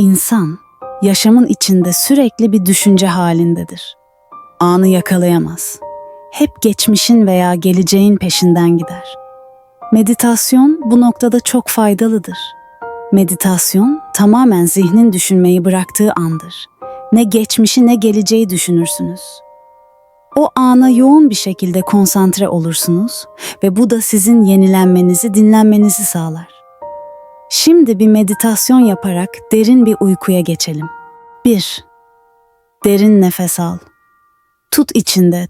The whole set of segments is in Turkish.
İnsan, yaşamın içinde sürekli bir düşünce halindedir. Anı yakalayamaz. Hep geçmişin veya geleceğin peşinden gider. Meditasyon bu noktada çok faydalıdır. Meditasyon tamamen zihnin düşünmeyi bıraktığı andır. Ne geçmişi ne geleceği düşünürsünüz. O ana yoğun bir şekilde konsantre olursunuz ve bu da sizin yenilenmenizi, dinlenmenizi sağlar. Şimdi bir meditasyon yaparak derin bir uykuya geçelim. 1. Derin nefes al. Tut içinde.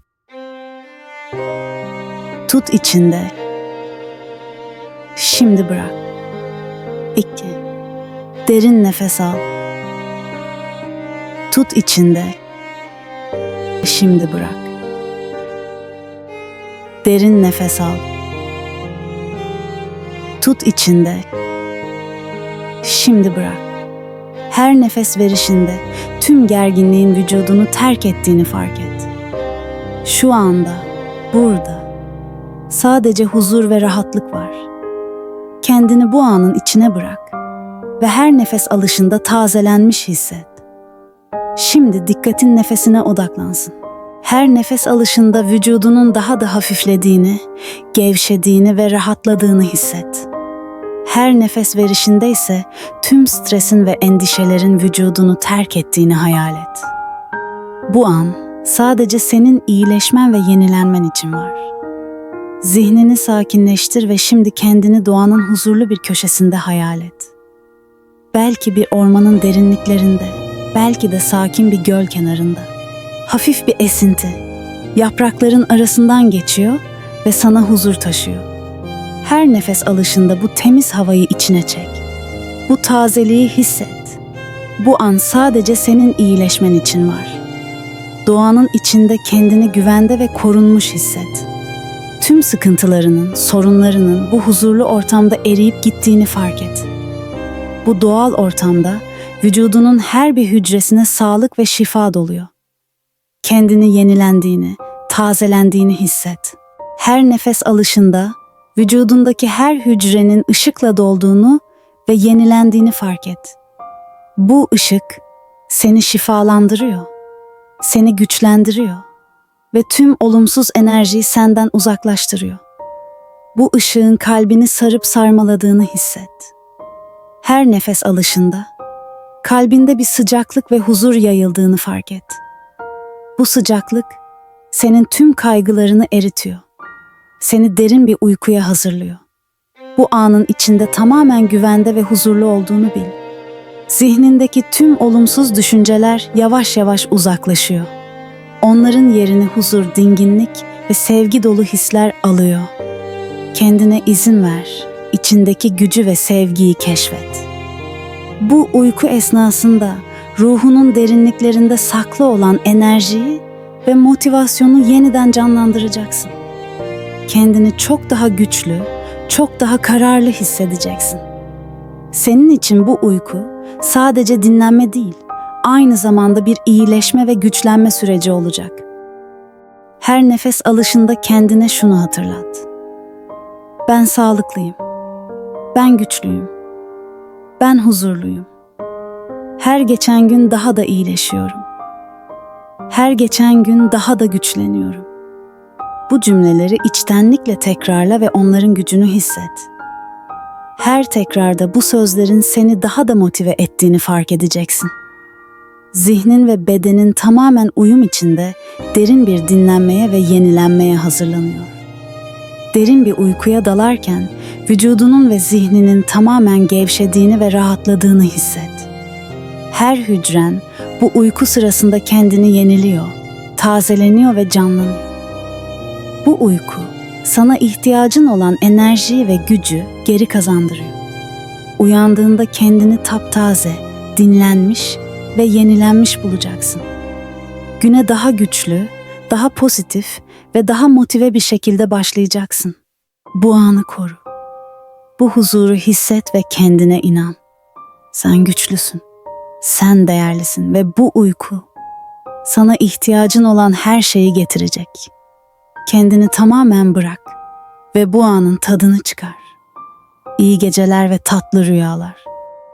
Tut içinde. Şimdi bırak. 2. Derin nefes al. Tut içinde. Şimdi bırak. Derin nefes al. Tut içinde. Şimdi bırak. Her nefes verişinde tüm gerginliğin vücudunu terk ettiğini fark et. Şu anda, burada sadece huzur ve rahatlık var. Kendini bu anın içine bırak ve her nefes alışında tazelenmiş hisset. Şimdi dikkatin nefesine odaklansın. Her nefes alışında vücudunun daha da hafiflediğini, gevşediğini ve rahatladığını hisset. Her nefes verişinde ise tüm stresin ve endişelerin vücudunu terk ettiğini hayal et. Bu an sadece senin iyileşmen ve yenilenmen için var. Zihnini sakinleştir ve şimdi kendini doğanın huzurlu bir köşesinde hayal et. Belki bir ormanın derinliklerinde, belki de sakin bir göl kenarında. Hafif bir esinti, yaprakların arasından geçiyor ve sana huzur taşıyor. Her nefes alışında bu temiz havayı içine çek. Bu tazeliği hisset. Bu an sadece senin iyileşmen için var. Doğanın içinde kendini güvende ve korunmuş hisset. Tüm sıkıntılarının, sorunlarının bu huzurlu ortamda eriyip gittiğini fark et. Bu doğal ortamda vücudunun her bir hücresine sağlık ve şifa doluyor. Kendini yenilendiğini, tazelendiğini hisset. Her nefes alışında vücudundaki her hücrenin ışıkla dolduğunu ve yenilendiğini fark et. Bu ışık seni şifalandırıyor, seni güçlendiriyor ve tüm olumsuz enerjiyi senden uzaklaştırıyor. Bu ışığın kalbini sarıp sarmaladığını hisset. Her nefes alışında kalbinde bir sıcaklık ve huzur yayıldığını fark et. Bu sıcaklık senin tüm kaygılarını eritiyor. Seni derin bir uykuya hazırlıyor. Bu anın içinde tamamen güvende ve huzurlu olduğunu bil. Zihnindeki tüm olumsuz düşünceler yavaş yavaş uzaklaşıyor. Onların yerini huzur, dinginlik ve sevgi dolu hisler alıyor. Kendine izin ver, içindeki gücü ve sevgiyi keşfet. Bu uyku esnasında ruhunun derinliklerinde saklı olan enerjiyi ve motivasyonu yeniden canlandıracaksın. Kendini çok daha güçlü, çok daha kararlı hissedeceksin. Senin için bu uyku sadece dinlenme değil, aynı zamanda bir iyileşme ve güçlenme süreci olacak. Her nefes alışında kendine şunu hatırlat. Ben sağlıklıyım. Ben güçlüyüm. Ben huzurluyum. Her geçen gün daha da iyileşiyorum. Her geçen gün daha da güçleniyorum. Bu cümleleri içtenlikle tekrarla ve onların gücünü hisset. Her tekrarda bu sözlerin seni daha da motive ettiğini fark edeceksin. Zihnin ve bedenin tamamen uyum içinde derin bir dinlenmeye ve yenilenmeye hazırlanıyor. Derin bir uykuya dalarken vücudunun ve zihninin tamamen gevşediğini ve rahatladığını hisset. Her hücren bu uyku sırasında kendini yeniliyor, tazeleniyor ve canlanıyor. Bu uyku sana ihtiyacın olan enerjiyi ve gücü geri kazandırıyor. Uyandığında kendini taptaze, dinlenmiş ve yenilenmiş bulacaksın. Güne daha güçlü, daha pozitif ve daha motive bir şekilde başlayacaksın. Bu anı koru. Bu huzuru hisset ve kendine inan. Sen güçlüsün. Sen değerlisin ve bu uyku sana ihtiyacın olan her şeyi getirecek. Kendini tamamen bırak ve bu anın tadını çıkar. İyi geceler ve tatlı rüyalar.